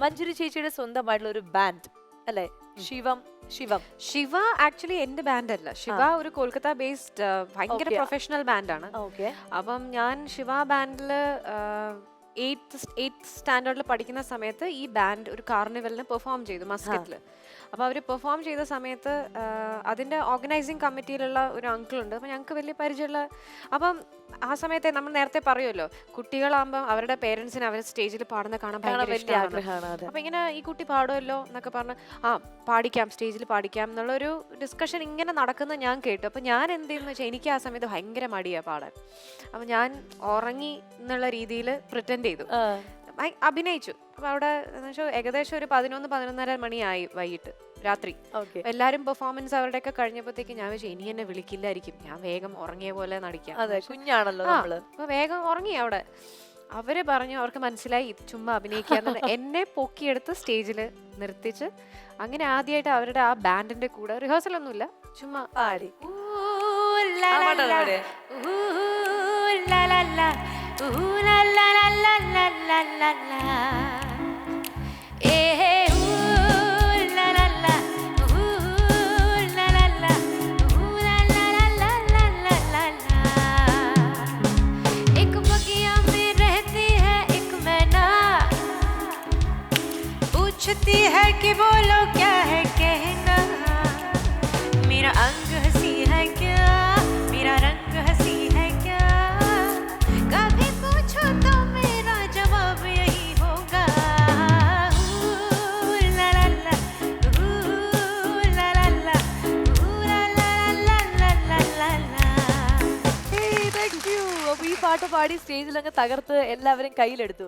മഞ്ജുരി ചേച്ചിയുടെ സ്വന്തമായിട്ടുള്ള ഒരു ബാൻഡ് അല്ലെ? ശിവം ശിവം. ശിവ ആക്ച്വലി എന്റെ ബാൻഡ് അല്ല. ശിവ ഒരു കൊൽക്കത്ത ബേസ്ഡ് ഭയങ്കര പ്രൊഫഷണൽ ബാൻഡാണ് ഓക്കെ അപ്പം ഞാൻ ശിവ ബാൻഡിൽ എയ്ത്ത് എയ്ത്ത് സ്റ്റാൻഡേർഡിൽ പഠിക്കുന്ന സമയത്ത് ഈ ബാൻഡ് ഒരു കാർണിവലിന് പെർഫോം ചെയ്തു മസ്കറ്റിൽ അപ്പോൾ അവർ പെർഫോം ചെയ്ത സമയത്ത് അതിന്റെ ഓർഗനൈസിങ് കമ്മിറ്റിയിലുള്ള ഒരു അങ്കിൾ ഉണ്ട്. അപ്പോൾ ഞങ്ങൾക്ക് വലിയ പരിചയമുള്ള അപ്പം ആ സമയത്തെ നമ്മൾ നേരത്തെ പറയുമല്ലോ കുട്ടികളാകുമ്പോൾ അവരുടെ പേരൻസിന് അവരെ സ്റ്റേജിൽ പാടുന്ന കാണാൻ ഭയങ്കര ഇഷ്ടമാണ് അപ്പം ഇങ്ങനെ ഈ കുട്ടി പാടുമല്ലോ എന്നൊക്കെ പറഞ്ഞ് ആ പാടിക്കാം സ്റ്റേജിൽ പാടിക്കാം എന്നുള്ളൊരു ഡിസ്കഷൻ ഇങ്ങനെ നടക്കുന്നത് ഞാൻ കേട്ടു. അപ്പം ഞാൻ എന്ത് ചെയ്യുന്നു വെച്ചാൽ എനിക്ക് ആ സമയത്ത് ഭയങ്കര മടിയാണ് പാടാൻ. അപ്പം ഞാൻ ഉറങ്ങി എന്നുള്ള രീതിയിൽ പ്രിറ്റൻഡ് ചെയ്തു. അഭിനയിച്ചു. അപ്പൊ അവിടെ ഏകദേശം ഒരു പതിനൊന്ന് പതിനൊന്നര മണിയായി വൈകിട്ട് രാത്രി. എല്ലാരും പെർഫോമൻസ് അവരുടെയൊക്കെ കഴിഞ്ഞപ്പോഴത്തേക്ക് ഞാൻ വെച്ചു ഇനി എന്നെ വിളിക്കില്ലായിരിക്കും. ഞാൻ വേഗം ഉറങ്ങിയ പോലെ നടിക്കാം. അതെ കുഞ്ഞാണല്ലോ അപ്പൊ വേഗം ഉറങ്ങി അവിടെ. അവർ പറഞ്ഞു അവർക്ക് മനസ്സിലായി ചുമ്മാ അഭിനയിക്കാന്ന് എന്നെ പൊക്കിയെടുത്ത് സ്റ്റേജിൽ നിർത്തിച്ച് അങ്ങനെ ആദ്യമായിട്ട് അവരുടെ ആ ബാൻഡിന്റെ കൂടെ റിഹേഴ്സൽ ഒന്നുമില്ല ചുമ്മാ ആടി ഊ ലാ ലാ. ഊ ലാ ലാ. ഊ ലാ la la la. पूछती है कि बोलो क्या है कहना। मेरा अंग പാട്ട് പാടി സ്റ്റേജിൽ അങ്ങ് തകർത്ത് എല്ലാവരും കയ്യിലെടുത്തു.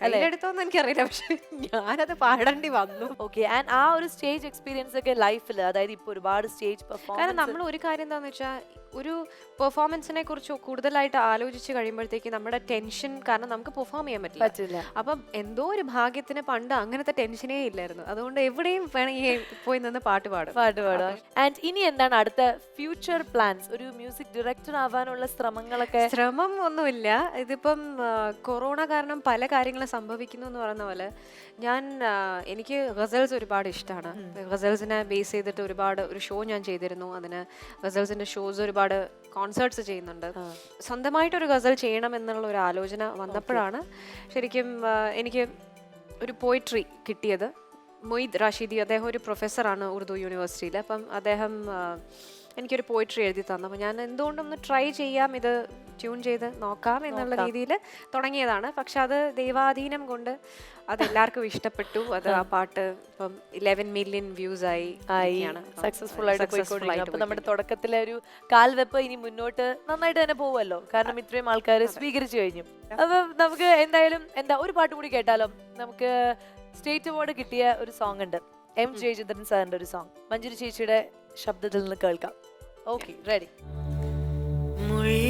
കയ്യിലെടുത്തോന്ന് എനിക്കറിയില്ല. പക്ഷെ ഞാനത് പാടേണ്ടി വന്നു. ഓക്കെ ആൻഡ് ആ ഒരു സ്റ്റേജ് എക്സ്പീരിയൻസ് ഒക്കെ ലൈഫിൽ അതായത് ഇപ്പൊ ഒരുപാട് സ്റ്റേജ് കാരണം നമ്മൾ ഒരു കാര്യം എന്താന്ന് വെച്ചാൽ ഒരു പെർഫോമൻസിനെ കുറിച്ച് കൂടുതലായിട്ട് ആലോചിച്ച് കഴിയുമ്പോഴത്തേക്ക് നമ്മുടെ ടെൻഷൻ കാരണം നമുക്ക് പെർഫോം ചെയ്യാൻ പറ്റില്ല. പറ്റില്ല. അപ്പം എന്തോ ഒരു ഭാഗ്യത്തിന് പണ്ട് അങ്ങനത്തെ ടെൻഷനേ ഇല്ലായിരുന്നു. അതുകൊണ്ട് എവിടെയും വേണമെങ്കിൽ പോയി നിന്ന് പാട്ട് പാടും. പാട്ട് പാടും. ആൻഡ് ഇനി എന്താണ് അടുത്ത ഫ്യൂച്ചർ പ്ലാൻസ് ഒരു മ്യൂസിക് ഡയറക്ടർ ആവാനുള്ള ശ്രമങ്ങളൊക്കെ ശ്രമം ഒന്നുമില്ല. ഇതിപ്പം കൊറോണ കാരണം പല കാര്യങ്ങളും സംഭവിക്കുന്നു എന്ന് പറയുന്ന പോലെ ഞാൻ എനിക്ക് ഗസൽസ് ഒരുപാട് ഇഷ്ടമാണ്. ഗസൽസിനെ ബേസ് ചെയ്തിട്ട് ഒരുപാട് ഒരു ഷോ ഞാൻ ചെയ്തിരുന്നു. അതിന് ഗസൽസിന്റെ ഷോസ് ഒരുപാട് കോൺസേർട്സ് ചെയ്യുന്നുണ്ട്. സ്വന്തമായിട്ടൊരു ഗസൽ ചെയ്യണം എന്നുള്ള ഒരു ആലോചന വന്നപ്പോഴാണ് ശരിക്കും എനിക്ക് ഒരു പോയിട്രി കിട്ടിയത്. മൊയ്ദ് റാഷിദി അദ്ദേഹം ഒരു പ്രൊഫസറാണ് ഉറുദു യൂണിവേഴ്സിറ്റിയിൽ അപ്പം അദ്ദേഹം എനിക്കൊരു പോയിട്രി എഴുതി തന്നു. അപ്പോൾ ഞാൻ എന്തുകൊണ്ടൊന്ന് ട്രൈ ചെയ്യാം ഇത് ട്യൂൺ ചെയ്ത് നോക്കാം എന്നുള്ള. രീതിയിൽ തുടങ്ങിയതാണ്. പക്ഷെ അത് ദൈവാധീനം കൊണ്ട് അത് എല്ലാവർക്കും ഇഷ്ടപ്പെട്ടു. അത് ആ. പാട്ട് ഇപ്പം ഇലവൻ മില്യൺ വ്യൂസ് ആയി. സക്സസ്ഫുൾ ആയിട്ട് പോയിക്കൊണ്ടിരിക്കുന്നത് അപ്പൊ നമ്മുടെ തുടക്കത്തിലെ ഒരു കാൽവെപ്പ് ഇനി മുന്നോട്ട് നന്നായിട്ട് തന്നെ പോവുമല്ലോ. കാരണം ഇത്രയും ആൾക്കാർ സ്വീകരിച്ചു കഴിഞ്ഞു. അപ്പൊ നമുക്ക് എന്തായാലും എന്താ ഒരു പാട്ട് കൂടി കേട്ടാലോ? നമുക്ക് സ്റ്റേറ്റ് അവാർഡ് കിട്ടിയ ഒരു സോങ് ഉണ്ട്. എം ജയചന്ദ്രൻ സാറിന്റെ ഒരു സോങ് മഞ്ജുരി ചേച്ചിയുടെ ശബ്ദത്തിൽ നിന്ന് കേൾക്കാം. ഓക്കെ റെഡി മുള്ളുള്ള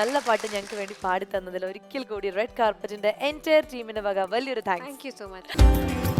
നല്ല പാട്ട് ഞങ്ങൾക്ക് വേണ്ടി പാടി തന്നതിൽ ഒരിക്കൽ കൂടി റെഡ് കാർപ്പറ്റിന്റെ എന്റയർ ടീമിന്റെ വക വലിയൊരു താങ്ക്സ് സോ മച്ച്